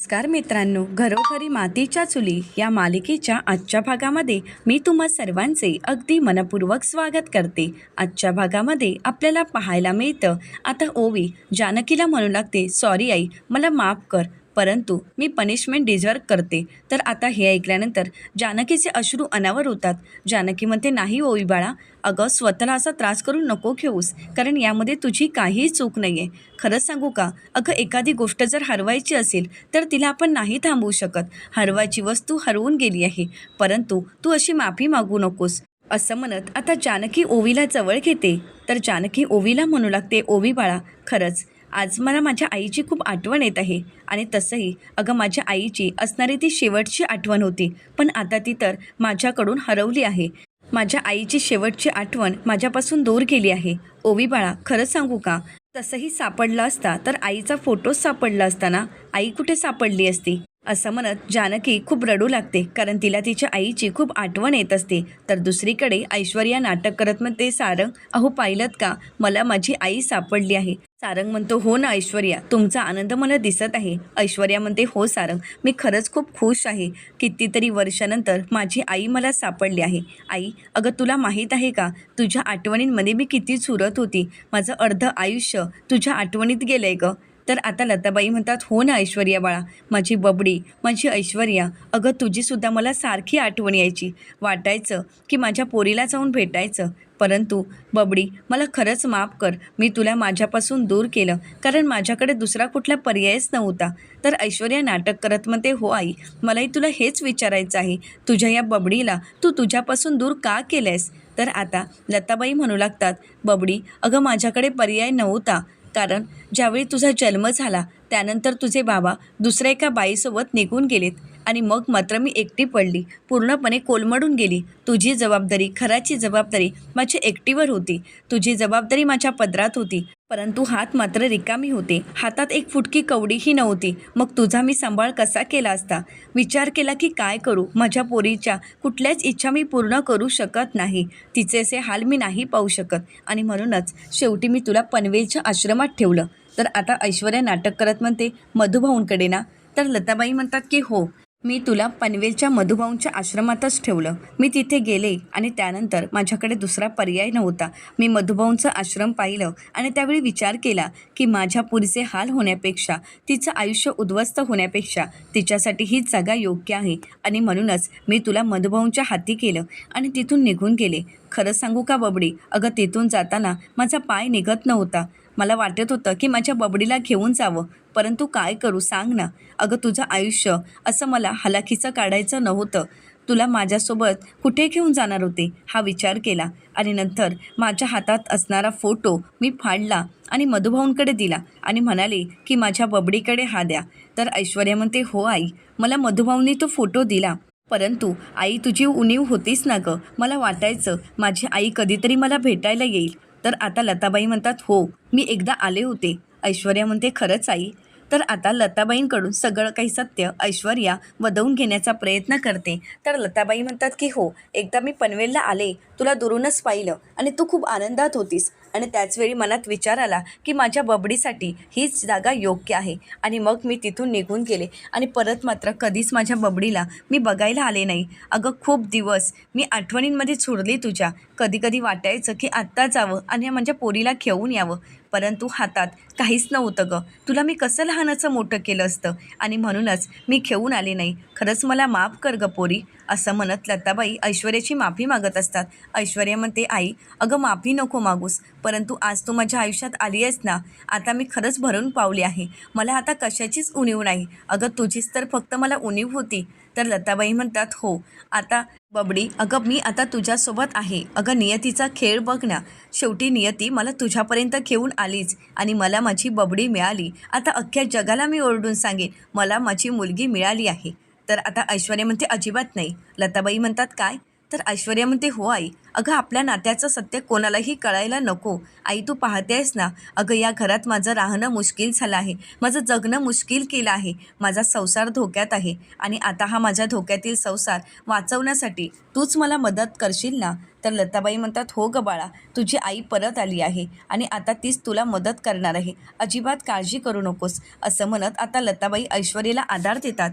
नमस्कार मित्रांनो घरोघरी मातीच्या चुली या मालिकेच्या आजच्या भागामध्ये मी तुम्हा सर्वांचे अगदी मनपूर्वक स्वागत करते. आजच्या भागामध्ये आपल्याला पाहायला मिळतं. आता ओवी जानकीला म्हणू लागते सॉरी आई मला माफ कर. परंतु मी पनिशमेंट डिझर्व करते. तर आता हे ऐकल्यानंतर जानकीचे अश्रू अनावर होतात. जानकी म्हणते नाही ओई बाळा अगं स्वतःला असा त्रास करून नको घेऊस कारण यामध्ये तुझी काहीही चूक नाही आहे खरंच सांगू का? अगं एखादी गोष्ट जर हरवायची असेल तर तिला आपण नाही थांबवू शकत. हरवायची वस्तू हरवून गेली आहे. परंतु तू अशी माफी मागू नकोस. असं म्हणत आता जानकी ओवीला जवळ घेते. तर जानकी ओवीला म्हणू लागते ओवी बाळा खरंच आज मला माझ्या आईची खूप आठवण येत आहे. आणि तसंही अगं माझ्या आईची असणारी ती शेवटची आठवण होती. पण आता ती तर माझ्याकडून हरवली आहे. माझ्या आईची शेवटची आठवण माझ्यापासून दूर गेली आहे. ओवी बाळा खरंच सांगू का? तसंही सापडलं असता तर आईचा फोटोच सापडला असता ना? आई कुठे सापडली असती? असं म्हणत जानकी खूप रडू लागते. कारण तिला तिच्या आईची खूप आठवण येत असते. तर दुसरीकडे ऐश्वर्या नाटक करत ते सारंग अहो पाहिलं का? मला माझी आई सापडली आहे. सारंग म्हणतो हो ना ऐश्वर्या तुमचा आनंद मला दिसत आहे. ऐश्वर्या म्हणते हो सारंग मी खरंच खूप खुश आहे. कितीतरी वर्षानंतर माझी आई मला सापडली आहे. आई अगं तुला माहीत आहे का? तुझ्या आठवणींमध्ये मी किती चुरत होती. माझं अर्ध आयुष्य तुझ्या आठवणीत गेलं आहे गं. तर आता लताबाई म्हणतात हो ना ऐश्वर्या बाळा माझी बबडी माझी ऐश्वर्या अगं तुझीसुद्धा मला सारखी आठवण यायची. वाटायचं की माझ्या पोरीला जाऊन भेटायचं. परंतु बबडी मला खरंच माफ कर. मी तुला माझ्यापासून दूर केलं कारण माझ्याकडे दुसरा कुठला पर्यायच नव्हता. तर ऐश्वर्या नाटक करत म्हणते हो आई मलाही तुला हेच विचारायचं आहे. तुझ्या या बबडीला तू तुझ्यापासून दूर का केलंयस? तर आता लताबाई म्हणू लागतात बबडी अगं माझ्याकडे पर्याय नव्हता. कारण ज्यावेळी तुझा जन्म झाला त्यानंतर तुझे बाबा दुसऱ्या एका बाईसोबत निघून गेलेत. आणि मग मात्र मी एकटी पडली. पूर्णपणे कोलमडून गेली. तुझी जबाबदारी खराची जबाबदारी माझ्या एकटीवर होती. तुझी जबाबदारी माझ्या पदरात होती. परंतु हात मात्र रिकामी होते. हातात एक फुटकी कवडीही नव्हती. मग तुझा मी सांभाळ कसा केला असता? विचार केला की काय करू? माझ्या पोरीच्या कुठल्याच इच्छा मी पूर्ण करू शकत नाही. तिचे असे हाल मी नाही पाहू शकत. आणि म्हणूनच शेवटी मी तुला पनवेलच्या आश्रमात ठेवलं. तर आता ऐश्वर्या नाटक करत म्हणते मधुभाऊंकडे ना. तर लताबाई म्हणतात की हो. मी तुला पनवेलच्या मधुभाऊंच्या आश्रमातच ठेवलं. मी तिथे गेले आणि त्यानंतर माझ्याकडे दुसरा पर्याय नव्हता. मी मधुभाऊंचं आश्रम पाहिलं आणि त्यावेळी विचार केला की माझ्या पुरीचे हाल होण्यापेक्षा तिचं आयुष्य उद्ध्वस्त होण्यापेक्षा तिच्यासाठी हीच जागा योग्य आहे. आणि म्हणूनच मी तुला मधुभाऊंच्या हाती केलं आणि तिथून निघून गेले. खरं सांगू का बबडी? अगं तिथून जाताना माझा पाय निघत नव्हता. मला वाटत होतं की माझ्या बबडीला घेऊन जावं. परंतु काय करू सांग ना. अगं तुझं आयुष्य असं मला हलाखीचं काढायचं नव्हतं. तुला माझ्यासोबत कुठे घेऊन जाणार होते? हा विचार केला. आणि नंतर माझ्या हातात असणारा फोटो मी फाडला आणि मधुभाऊंकडे दिला आणि म्हणाले की माझ्या बबडीकडे हा द्या. तर ऐश्वर्या म्हणते हो आई मला मधुभाऊंनी तो फोटो दिला. परंतु आई तुझी उणीव होतीच ना गं? मला वाटायचं माझी आई कधीतरी मला भेटायला येईल. तर आता लताबाई म्हणतात हो मी एकदा आले होते. ऐश्वर्या म्हणते खरंच आई तर आता लताबाईंकडून सगळं काही सत्य ऐश्वर्या वदवून घेण्याचा प्रयत्न करते. तर लताबाई म्हणतात की हो एकदा मी पनवेलला आले तुला दुरूनच पाहिलं आणि तू खूप आनंदात होतीस. आणि त्याचवेळी मनात विचार आला की माझ्या बबडीसाठी हीच जागा योग्य आहे. आणि मग मी तिथून निघून गेले. आणि परत मात्र कधीच माझ्या बबडीला मी बघायला आले नाही. अगं खूप दिवस मी आठवणींमध्ये सोडली तुझ्या. कधी कधी वाटायचं की आत्ता जावं आणि माझ्या पोरीला खेळून यावं. परंतु हातात काहीच नव्हतं गं. तुला मी कसं लहानाचं मोठं केलं असतं? आणि म्हणूनच मी खेळून आले नाही. खरंच मला माफ कर ग पोरी. असं म्हणत लताबाई ऐश्वर्याची माफी मागत असतात. ऐश्वर्या म्हणते आई अगं माफी नको मागूस परंतु आज तू माझ्या आयुष्यात आली आहेस ना आता मी खरंच भरून पावली आहे. मला आता कशाचीच उणीव नाही. अगं तुझीच तर फक्त मला उणीव होती. तर लताबाई म्हणतात हो आता बबडी अगं मी आता तुझ्यासोबत आहे. अगं नियतीचा खेळ बघ ना. शेवटी नियती मला तुझ्यापर्यंत घेऊन आलीच आणि मला माझी बबडी मिळाली. आता अख्ख्या जगाला मी ओरडून सांगेन. मला माझी मुलगी मिळाली आहे. तर आता ऐश्वर्या म्हणते अजिबात नाही. लताबाई म्हणतात काय? तर ऐश्वर्या म्हणते हो आई. अगं आपल्या नात्याचं सत्य कोणालाही कळायला नको. आई तू पाहते आहेस ना? अगं या घरात माझं राहणं मुश्किल झालं आहे. माझं जगणं मुश्किल केलं आहे. माझा संसार धोक्यात आहे. आणि आता हा माझ्या धोक्यातील संसार वाचवण्यासाठी तूच मला मदत करशील ना? तर लताबाई म्हणतात हो ग बाळा. तुझी आई परत आली आहे. आणि आता तीच तुला मदत करणार आहे. अजिबात काळजी करू नकोस. असं म्हणत आता लताबाई ऐश्वर्याला आधार देतात.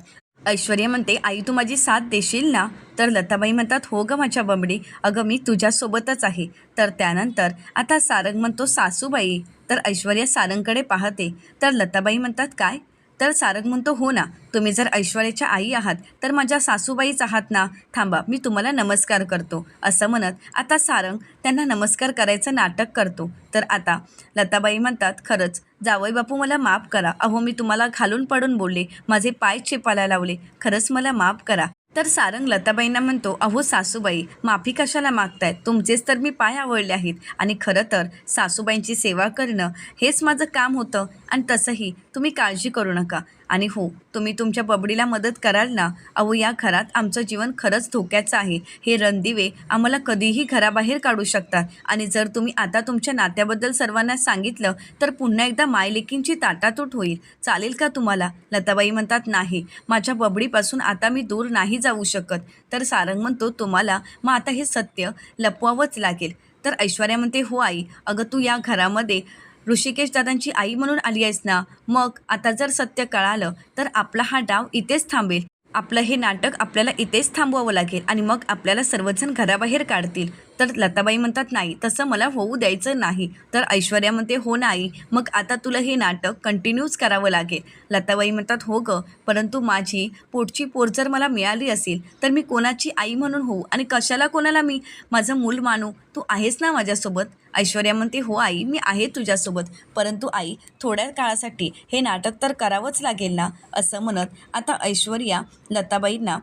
ऐश्वर्या म्हणते आई तू माझी साथ देशील ना? तर लताबाई म्हणतात हो ग माझ्या बंबडी अगं मी तुझ्यासोबतच आहे. तर त्यानंतर आता सारंग म्हणतो सासूबाई. तर ऐश्वर्या सारंगकडे पाहते. तर लताबाई म्हणतात काय? तर सारंग म्हणतो हो ना तुम्ही जर ऐश्वर्याच्या आई आहात तर माझ्या सासूबाईच आहात ना. थांबा मी तुम्हाला नमस्कार करतो. असं म्हणत आता सारंग त्यांना नमस्कार करायचं नाटक करतो. तर आता लताबाई म्हणतात खरंच जावई बापू मला माफ करा. अहो मी तुम्हाला घालून पडून बोलले. माझे पाय चेपायला लावले. खरंच मला माफ करा. तर सारंग लताबाईंना म्हणतो अहो सासूबाई माफी कशाला मागतायत तुमचेच तर मी पाय आवडले आहेत. आणि खरं तर सासूबाईंची सेवा करणं हेच माझं काम होतं. आणि तसंही तुम्ही काळजी करू नका. आणि हो तुम्ही तुमच्या बबडीला मदत कराल ना? अहो या घरात आमचं जीवन खरंच धोक्याचं आहे. हे रणदिवे आम्हाला कधीही घराबाहेर काढू शकतात. आणि जर तुम्ही आता तुमच्या नात्याबद्दल सर्वांना सांगितलं तर पुन्हा एकदा मायलेकींची ताटातूट होईल. चालेल का तुम्हाला? लताबाई म्हणतात नाही. माझ्या बबडीपासून आता मी दूर नाही जाऊ शकत. तर सारंग म्हणतो तुम्हाला मग आता हे सत्य लपवावंच लागेल. तर ऐश्वर्या म्हणते हो आई. अगं तू या घरामध्ये ऋषिकेश दादांची आई म्हणून आली आहेस ना? मग आता जर सत्य कळालं तर आपला हा डाव इथेच थांबेल. आपलं हे नाटक आपल्याला इथेच थांबवावं लागेल आणि मग आपल्याला सर्वजण घराबाहेर काढतील. तर लताबाई म्हणतात नाही तसं मला होऊ द्यायचं नाही. तर ऐश्वर्या म्हणते हो नाही मग आता तुला हे नाटक कंटिन्यूच करावं लागेल. लताबाई म्हणतात हो गं परंतु माझी पोटची पोर जर मला मिळाली असेल तर मी कोणाची आई म्हणून होऊ आणि कशाला कोणाला मी? माझं मूल मानू तू आहेस ना माझ्यासोबत? ऐश्वर्या म्हणते हो आई मी आहे तुझ्यासोबत परंतु आई थोड्या काळासाठी हे नाटक तर करावंच लागेल ना? असं म्हणत आता ऐश्वर्या लताबाईंना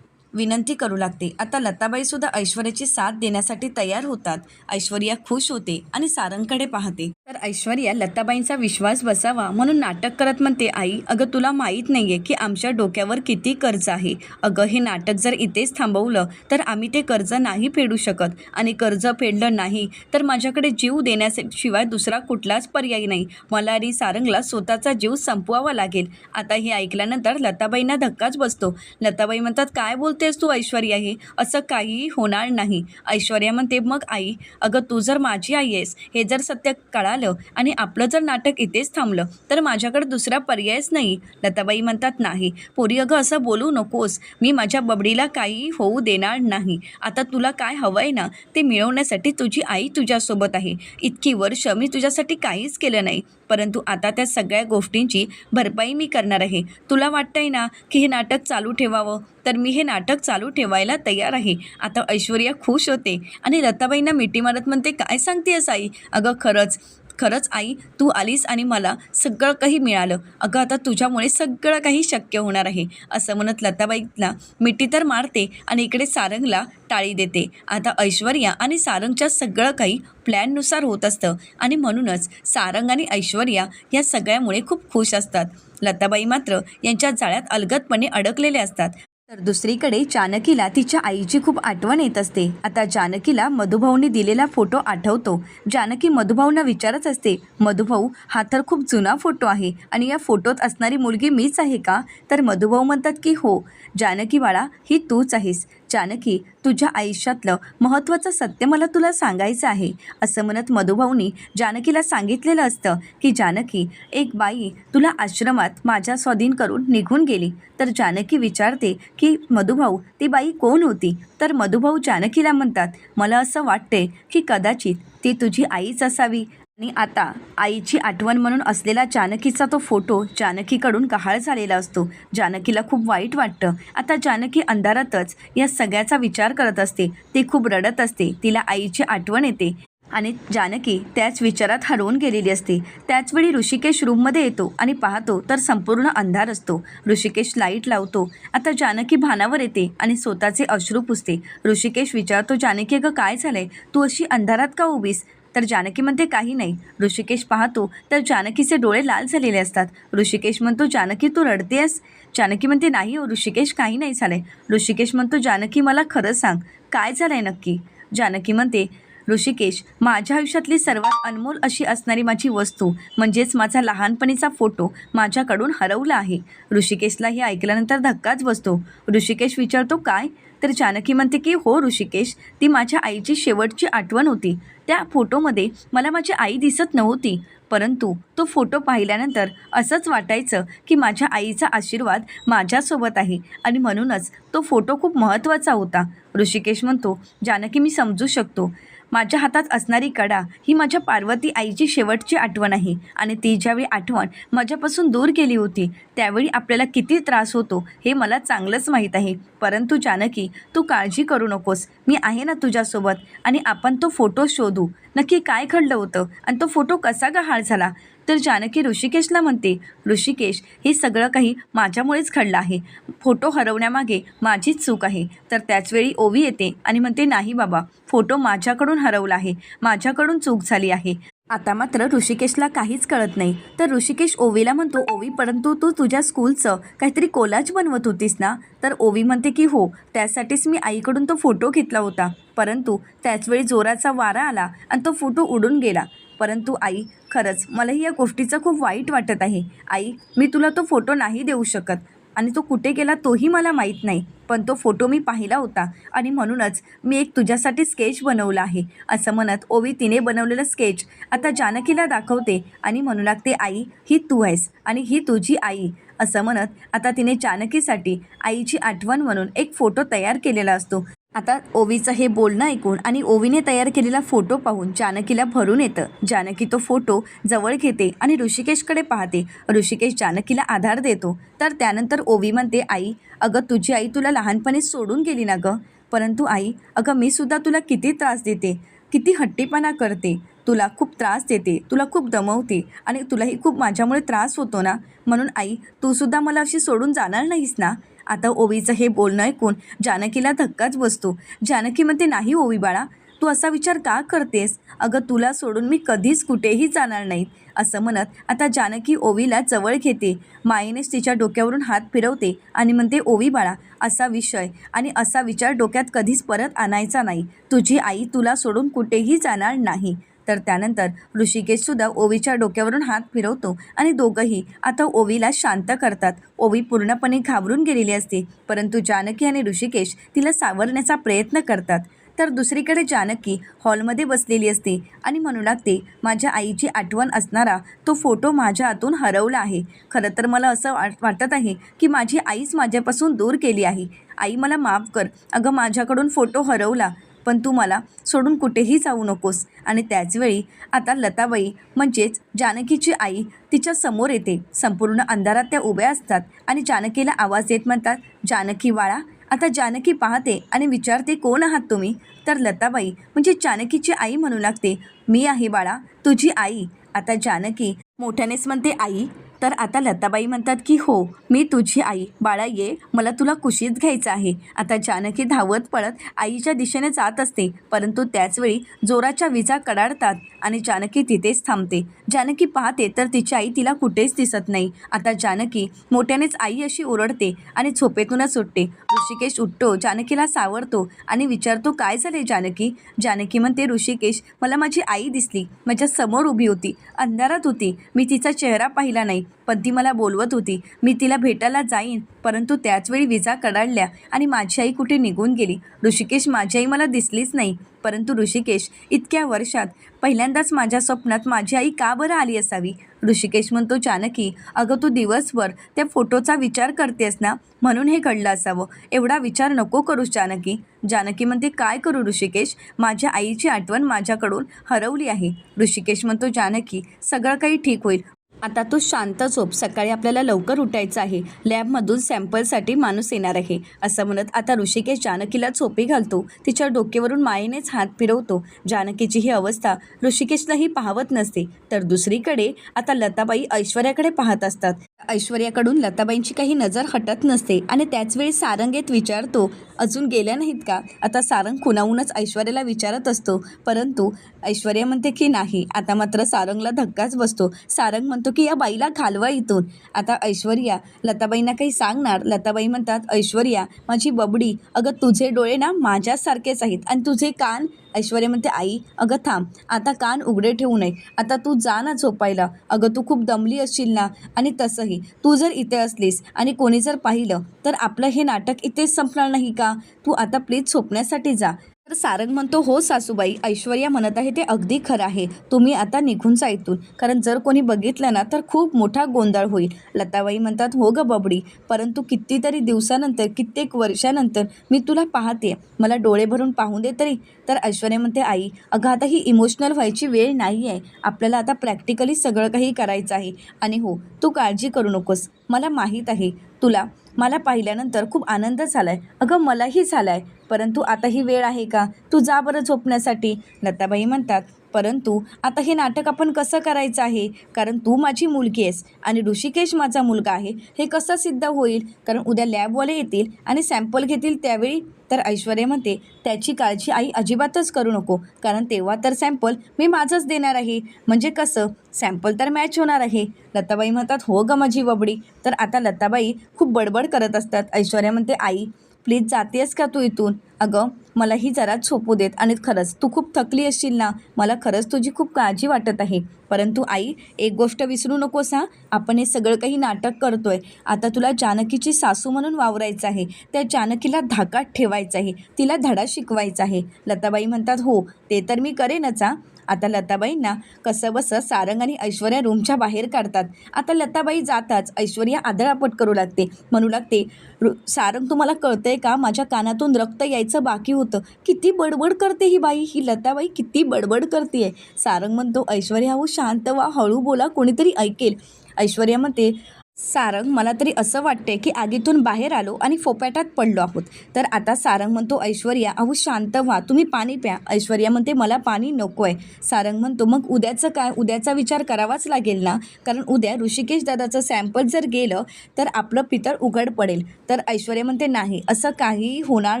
विनंती करू लागते. आता लताबाईसुद्धा ऐश्वर्याची साथ देण्यासाठी तयार होतात. ऐश्वर्या खुश होते आणि सारंगकडे पाहते. तर ऐश्वर्या लताबाईंचा विश्वास बसावा म्हणून नाटक करत म्हणते आई अगं तुला माहीत नाही आहे की आमच्या डोक्यावर किती कर्ज आहे. अगं हे नाटक जर इथेच थांबवलं तर आम्ही ते कर्ज नाही फेडू शकत. आणि कर्ज फेडलं नाही तर माझ्याकडे जीव देण्याशिवाय दुसरा कुठलाच पर्याय नाही. मला आणि सारंगला स्वतःचा जीव संपवावा लागेल. आता हे ऐकल्यानंतर लताबाईंना धक्काच बसतो. लताबाई म्हणतात काय बोल बोलतेस तू ऐश्वर्या हे असं काहीही होणार नाही. ऐश्वर्या म्हणते मग आई अगं तू जर माझी आई आहेस हे जर सत्य कळालं आणि आपलं जर नाटक इथेच थांबलं तर माझ्याकडे दुसरा पर्यायच नाही. लताबाई म्हणतात नाही. पोरी अगं असं बोलू नकोस. मी माझ्या बबडीला काही होऊ देणार नाही. आता तुला काय हवं आहे ना ते मिळवण्यासाठी तुझी आई तुझ्यासोबत आहे. इतकी वर्ष मी तुझ्यासाठी काहीच केलं नाही. परंतु आता त्या सगळ्या गोष्टींची भरपाई मी करणार आहे. तुला वाटतंय ना की हे नाटक चालू ठेवावं? तर मी हे नाटक चालू ठेवायला तयार आहे. आता ऐश्वर्या खुश होते. आणि लताबाईंना मिठी मारत म्हणते काय सांगते आई? अगं खरंच खरंच आई तू आलीस आणि मला सगळं काही मिळालं. अगं आता तुझ्यामुळे सगळं काही शक्य होणार आहे. असं म्हणत लताबाईला मिठी तर मारते आणि इकडे सारंगला टाळी देते. आता ऐश्वर्या आणि सारंगच्या सगळं काही प्लॅननुसार होत असतं. आणि म्हणूनच सारंग आणि ऐश्वर्या या सगळ्यामुळे खूप खुश असतात. लताबाई मात्र यांच्या जाळ्यात अलगदपणे अडकलेले असतात. तर दुसरीकडे जानकीला तिच्या आईची खूप आठवण येत असते. आता जानकीला मधुभाऊने दिलेला फोटो आठवतो. जानकी मधुभाऊंना विचारत असते मधुभाऊ हा तर खूप जुना फोटो आहे आणि या फोटोत असणारी मुलगी मीच आहे का? तर मधुभाऊ म्हणतात की हो जानकी बाळा ही तूच आहेस. जानकी तुझ्या आयुष्यातलं महत्त्वाचं सत्य मला तुला सांगायचं आहे असं म्हणत मधुभाऊनी जानकीला सांगितलेलं असतं की जानकी एक बाई तुला आश्रमात माझ्या स्वाधीन करून निघून गेली. तर जानकी विचारते की मधुभाऊ ती बाई कोण होती? तर मधुभाऊ जानकीला म्हणतात मला असं वाटते की कदाचित ती तुझी आईच असावी. आणि आता आईची आठवण म्हणून असलेला जानकीचा तो फोटो जानकीकडून गहाळ झालेला असतो. जानकीला खूप वाईट वाटतं. आता जानकी अंधारातच या सगळ्याचा विचार करत असते. ती खूप रडत असते. तिला आईची आठवण येते. आणि जानकी त्याच विचारात हरवून गेलेली असते. त्याचवेळी ऋषिकेश रूममध्ये येतो आणि पाहतो तर संपूर्ण अंधार असतो. ऋषिकेश लाइट लावतो. आता जानकी भानावर येते आणि स्वतःचे अश्रू पुसते. ऋषिकेश विचारतो जानकी अगं काय झालंय? तू अशी अंधारात का उभीस? तर जानकी म्हणते काही नाही. ऋषिकेश पाहतो. तर जानकीचे डोळे लाल झालेले असतात. ऋषिकेश म्हणतो जानकी तू रडतेस जानकी म्हणते नाही हो ऋषिकेश काही नाही झालंय. ऋषिकेश म्हणतो जानकी मला खरं सांग काय झालंय नक्की? जानकी म्हणते ऋषिकेश माझ्या आयुष्यातली सर्वात अनमोल अशी असणारी माझी वस्तू म्हणजेच माझा लहानपणीचा फोटो माझ्याकडून हरवला आहे. ऋषिकेशला हे ऐकल्यानंतर धक्काच बसतो. ऋषिकेश विचारतो काय? तर जानकी म्हणते की हो ऋषिकेश ती माझ्या आईची शेवटची आठवण होती. त्या फोटोमध्ये मला माझी आई दिसत नव्हती. परंतु तो फोटो पाहिल्यानंतर असंच वाटायचं की माझ्या आईचा आशीर्वाद माझ्यासोबत आहे आणि म्हणूनच तो फोटो खूप महत्त्वाचा होता. ऋषिकेश म्हणतो जानकी मी समजू शकतो. माझ्या हातात असणारी कडा ही माझ्या पार्वती आईची शेवटची आठवण आहे. आणि ती ज्यावेळी आठवण माझ्यापासून दूर गेली होती त्यावेळी आपल्याला किती त्रास होतो हे मला चांगलंच माहीत आहे. परंतु जानकी तू काळजी करू नकोस. मी आहे ना तुझ्यासोबत आणि आपण तो फोटो शोधू. नक्की काय घडलं होतं? आणि तो फोटो कसा गहाळ झाला? तर जानकी ऋषिकेशला म्हणते ऋषिकेश हे सगळं काही माझ्यामुळेच घडलं आहे. फोटो हरवण्यामागे माझीच चूक आहे. तर त्याचवेळी ओवी येते आणि म्हणते नाही बाबा फोटो माझ्याकडून हरवला आहे. माझ्याकडून चूक झाली आहे. आता मात्र ऋषिकेशला काहीच कळत नाही. तर ऋषिकेश ओवीला म्हणतो ओवी परंतु तू तुझ्या स्कूलचं काहीतरी कोलाज बनवत होतीस ना? तर ओवी म्हणते की हो त्यासाठीच मी आईकडून तो फोटो घेतला होता. परंतु त्याचवेळी जोराचा वारा आला आणि तो फोटो उडून गेला. परंतु आई खरंच मलाही या गोष्टीचं खूप वाईट वाटत आहे. आई मी तुला तो फोटो नाही देऊ शकत आणि तो कुठे गेला तोही मला माहीत नाही. पण तो फोटो मी पाहिला होता आणि म्हणूनच मी एक तुझ्यासाठी स्केच बनवला आहे. असं म्हणत ओवी तिने बनवलेलं स्केच आता जानकीला दाखवते आणि म्हणू लागते आई ही तू आहेस आणि ही तुझी आई. असं म्हणत आता तिने जानकीसाठी आईची आठवण म्हणून एक फोटो तयार केलेला असतो. आता ओवीचं हे बोलणं ऐकून आणि ओवीने तयार केलेला फोटो पाहून जानकीला भरून येतं. जानकी तो फोटो जवळ घेते आणि ऋषिकेशकडे पाहते. ऋषिकेश जानकीला आधार देतो. तर त्यानंतर ओवी म्हणते आई अगं तुझी आई तुला लहानपणी सोडून गेली ना गं? परंतु आई अगं मी सुद्धा तुला किती त्रास देते किती हट्टीपणा करते. तुला खूप त्रास देते तुला खूप दमवते आणि तुलाही खूप माझ्यामुळे त्रास होतो ना? म्हणून आई तूसुद्धा मला अशी सोडून जाणार नाहीस ना? आता ओवीचं हे बोलणं ऐकून जानकीला धक्काच बसतो. जानकी म्हणते नाही ओवी बाळा तू असा विचार का करतेस? अगं तुला सोडून मी कधीच कुठेही जाणार नाहीत. असं म्हणत आता जानकी ओवीला जवळ घेते. मायेनेच तिच्या डोक्यावरून हात फिरवते आणि म्हणते ओवी बाळा असा विषय आणि असा विचार डोक्यात कधीच परत आणायचा नाही. तुझी आई तुला सोडून कुठेही जाणार नाही. तर त्यानंतर ऋषिकेशसुद्धा ओवीच्या डोक्यावरून हात फिरवतो आणि दोघंही आता ओवीला शांत करतात. ओवी पूर्णपणे घाबरून गेलेली असते परंतु जानकी आणि ऋषिकेश तिला सावरण्याचा प्रयत्न करतात. तर दुसरीकडे जानकी हॉलमध्ये बसलेली असते आणि म्हणू लागते माझ्या आईची आठवण असणारा तो फोटो माझ्या हातून हरवला आहे. खरं तर मला असं वाट वाटत आहे की माझी आईच माझ्यापासून दूर केली आहे. आई मला माफ कर. अगं माझ्याकडून फोटो हरवला. पण तू मला सोडून कुठेही जाऊ नकोस. आणि त्याचवेळी आता लताबाई म्हणजेच जानकीची आई तिच्या समोर येते. संपूर्ण अंधारात त्या उभ्या असतात आणि जानकीला आवाज देत म्हणतात जानकी बाळा आता जानकी पाहते आणि विचारते कोण आहात तुम्ही? तर लताबाई म्हणजे जानकीची आई म्हणू लागते. मी आहे बाळा तुझी आई. आता जानकी मोठ्यानेच म्हणते आई तर आता लताबाई म्हणतात की हो मी तुझी आई. बाळा ये. मला तुला कुशीत घ्यायचं आहे. आता जानकी धावत पळत आईच्या दिशेने जात असते परंतु त्याचवेळी जोराच्या विजा कडाडतात आणि जानकी तिथेच थांबते. जानकी पाहते तर तिची आई तिला कुठेच दिसत नाही. आता जानकी मोठ्यानेच आई अशी ओरडते आणि झोपेतूनच सुटते. ऋषिकेश उठतो जानकीला सावरतो आणि विचारतो काय झाले जानकी? जानकी म्हणते ऋषिकेश मला माझी आई दिसली. माझ्यासमोर उभी होती. अंधारात होती. मी तिचा चेहरा पाहिला नाही. पण ती मला बोलवत होती. मी तिला भेटायला जाईन परंतु त्याचवेळी विजा कडाडल्या आणि माझी आई कुठे निघून गेली? ऋषिकेश माझी आई मला दिसलीच नाही. परंतु ऋषिकेश इतक्या वर्षात पहिल्यांदाच माझ्या स्वप्नात माझी आई का बरं आली असावी? ऋषिकेश म्हणतो जानकी अगं तू दिवसभर त्या फोटोचा विचार करतेस ना? म्हणून हे घडलं असावं. एवढा विचार नको करूस जानकी जानकी म्हणते काय करू ऋषिकेश? माझ्या आईची आठवण माझ्याकडून हरवली आहे. ऋषिकेश म्हणतो जानकी सगळं काही ठीक होईल. आता तू शांत झोप सकाळी आपल्याला लवकर उठायचं आहे. लॅबमधून सॅम्पलसाठी माणूस येणार आहे. असं म्हणत आता ऋषिकेश जानकीला झोपी घालतो. तिच्या डोक्यावरून मायेनेच हात फिरवतो. जानकीची ही अवस्था ऋषिकेशलाही पाहवत नसते. तर दुसरीकडे आता लताबाई ऐश्वर्याकडे पाहत असतात. ऐश्वर्याकडून लताबाईंची काही नजर हटत नसते आणि त्याचवेळी सारंगेत विचारतो अजून गेल्या नाहीत का? आता सारंग कुणाहूनच ऐश्वर्याला विचारत असतो. परंतु ऐश्वर्या म्हणते की नाही. आता मात्र सारंगला धक्काच बसतो. सारंग म्हणतो की या बाईला घालवा इथून. आता ऐश्वर्या लताबाईंना काही सांगणार? लताबाई म्हणतात ऐश्वर्या माझी बबडी अगं तुझे डोळे ना माझ्यासारखेच आहेत आणि तुझे कान ऐश्वर्या म्हणते आई अगं थांब आता कान उघडे ठेवू नये. आता तू जा ना झोपायला. अगं तू खूप दमली असशील ना आणि तसंही. तू जर इथे असलीस आणि कोणी जर पाहिलं तर आपलं हे नाटक इथेच संपणार नाही का? तू आता प्लीज झोपण्यासाठी जा. तर सारंग म्हणतो हो सासूबाई ऐश्वर्या म्हणत आहे ते अगदी खरं आहे. तुम्ही आता निघून जा इथून. कारण जर कोणी बघितलं ना तर खूप मोठा गोंधळ होईल. लताबाई म्हणतात हो ग बबडी परंतु कितीतरी दिवसानंतर कित्येक वर्षानंतर मी तुला पाहते. मला डोळे भरून पाहून दे तरी. तर ऐश्वर्या म्हणते आई अगं आता ही इमोशनल व्हायची वेळ नाही आहे आपल्याला आता प्रॅक्टिकली सगळं काही करायचं आहे. आणि हो तू काळजी करू नकोस. मला माहीत आहे तुला मला पाहिल्यानंतर खूप आनंद झाला आहे अगं मलाही झाला आहे परंतु आता ही वेळ आहे का? तू जा बरं झोपण्यासाठी. लताबाई म्हणतात परंतु आता हे नाटक आपण कसं करायचं आहे? कारण तू माझी मुलगी आहेस आणि ऋषिकेश माझा मुलगा आहे. हे कसं सिद्ध होईल? कारण उद्या लॅबवाले येतील आणि सॅम्पल घेतील त्यावेळी तर ऐश्वर्या म्हणते त्याची काळजी आई अजिबातच करू नको कारण तेव्हा तर सॅम्पल मी माझंच देणार आहे. म्हणजे कसं? सॅम्पल तर मॅच होणार आहे. लताबाई म्हणतात हो ग माझी बबडी. तर आता लताबाई खूप बडबड करत असतात. ऐश्वर्या म्हणते आई प्लीज जातेस का तू इथून? अगं मलाही जरा झोपू देत. आणि खरंच तू खूप थकली असशील ना? मला खरंच तुझी खूप काळजी वाटत आहे. परंतु आई एक गोष्ट विसरू नकोस हा. आपण हे सगळं काही नाटक करतोय. आता तुला जानकीची सासू म्हणून वावरायचं आहे. त्या जानकीला धाकात ठेवायचं आहे. तिला धडा शिकवायचा आहे. लताबाई म्हणतात हो ते तर मी करेनच हा. आता लताबाईंना कसं बसं सारंग आणि ऐश्वर्या रूमच्या बाहेर काढतात. आता लताबाई जाताच ऐश्वर्या आदळापट करू लागते. म्हणू लागते "रु- सारंग तुम्हाला कळतंय का? माझ्या कानातून रक्त यायचं बाकी होतं. किती बडबड करते ही बाई. ही लताबाई किती बडबड करते आहे सारंग म्हणतो ऐश्वर्या हो शांत वा हळू बोला. कोणीतरी ऐकेल. ऐश्वर्या म्हणते सारंग मला तरी असं वाटते की आगीतून बाहेर आलो आणि फोपाटात पडलो आहोत. तर आता सारंग म्हणतो ऐश्वर्या अहो शांत व्हा तुम्ही पाणी प्या. ऐश्वर्या म्हणते मला पाणी नको आहे सारंग म्हणतो मग उद्याचं काय? उद्याचा विचार करावाच लागेल ना? कारण उद्या ऋषिकेश दादाचं सॅम्पल जर गेलं तर आपलं पितळ उघड पडेल. तर ऐश्वर्या म्हणते नाही असं काहीही होणार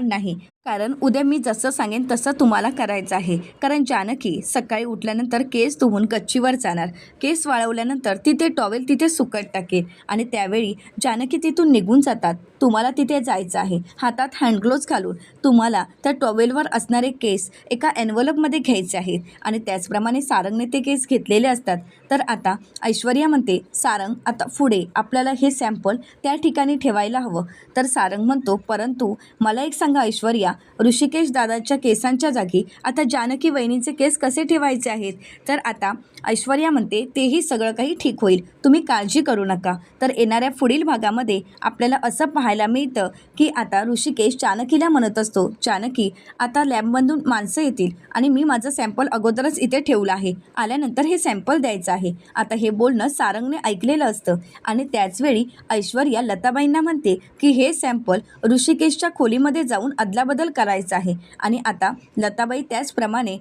नाही. कारण उद्या मी जसं सांगेन तसं तुम्हाला करायचं आहे. कारण जानकी सकाळी उठल्यानंतर केस धुवून गच्चीवर जाणार. केस वाळवल्यानंतर तिथे टॉवेल तिथे सुकट टाकेल. आणि त्यावेळी जानकी तिथून निघून जातात. तुम्हाला तिथे जायचं आहे. हातात हँडग्लोव्ज घालून तुम्हाला त्या टॉवेलवर असणारे केस एका एनवलपमध्ये घ्यायचे आहेत. आणि त्याचप्रमाणे सारंगने ते केस घेतलेले असतात. तर आता ऐश्वर्या म्हणते सारंग आता पुढे आपल्याला हे सॅम्पल त्या ठिकाणी ठेवायला हवं. तर सारंग म्हणतो परंतु मला एक सांगा ऐश्वर्या ऋषिकेश दादाच्या केसांच्या जागी आता जानकी वहिनीचे केस कसे ठेवायचे आहेत? तर आता ऐश्वर्या म्हणते तेही सगळं काही ठीक होईल. तुम्ही काळजी करू नका. तर येणाऱ्या पुढील भागामध्ये आपल्याला असं पाहायला मिळतं की आता ऋषिकेश चाणकीला म्हणत असतो चाणकी आता लॅबमधून माणसं येतील आणि मी माझं सॅम्पल अगोदरच इथे ठेवलं आहे. आल्यानंतर हे सॅम्पल द्यायचं आहे. आता हे बोलणं सारंगने ऐकलेलं असतं आणि त्याचवेळी ऐश्वर्या लताबाईंना म्हणते की हे सॅम्पल ऋषिकेशच्या खोलीमध्ये जाऊन अदलाबदल करायचं आहे. आणि आता लताबाई त्याचप्रमाणे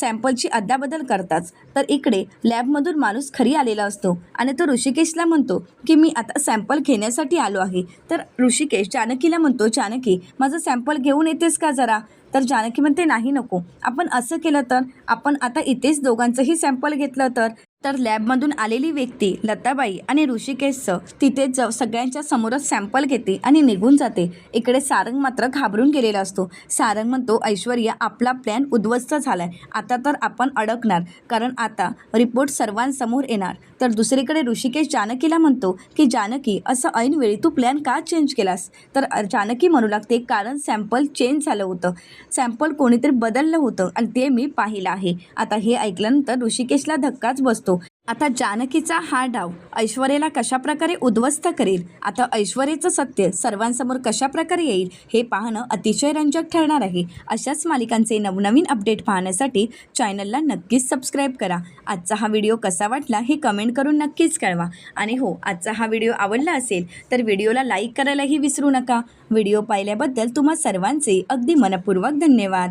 सॅम्पलची अदलाबदल करतात तर इकडे लॅबमधून माणूस खरी आलेला असतो आणि तो ऋषिकेशला म्हणतो की मी आता सॅम्पल घेण्यासाठी आलो आहे. तर ऋषिकेश जानकीला म्हणतो जानकी माझं सॅम्पल घेऊन येतेस का जरा? तर जानकी म्हणते नाही नको. आपण असं केलं तर आपण आता इथेच दोघांचंही सॅम्पल घेतलं तर तर लॅबमधून आलेली व्यक्ती लताबाई आणि ऋषिकेशचं तिथे ज सगळ्यांच्या समोरच सॅम्पल घेते आणि निघून जाते. इकडे सारंग मात्र घाबरून गेलेला असतो. सारंग म्हणतो ऐश्वर्या आपला प्लॅन उद्ध्वस्त झाला आहे आता तर आपण अडकणार. कारण आता रिपोर्ट सर्वांसमोर येणार. तर दुसरीकडे ऋषिकेश जानकीला म्हणतो की जानकी असं ऐनवेळी तू प्लॅन का चेंज केलास? तर जानकी म्हणू लागते कारण सॅम्पल चेंज झालं होतं. सॅम्पल कोणीतरी बदललं होतं आणि ते मी पाहिलं आहे. आता हे ऐकल्यानंतर ऋषिकेशला धक्काच बसतो. आता जानकीचा हा डाव ऐश्वर्याला कशाप्रकारे उद्ध्वस्त करेल? आता ऐश्वर्याचं सत्य सर्वांसमोर कशाप्रकारे येईल हे पाहणं अतिशय रंजक ठरणार आहे. अशाच मालिकांचे नवनवीन अपडेट पाहण्यासाठी चॅनलला नक्कीच सबस्क्राईब करा. आजचा हा व्हिडिओ कसा वाटला हे कमेंट करून नक्कीच कळवा. आणि हो आजचा हा व्हिडिओ आवडला असेल तर व्हिडिओला लाईक करायलाही विसरू नका. व्हिडिओ पाहिल्याबद्दल तुम्हा सर्वांचे अगदी मनपूर्वक धन्यवाद.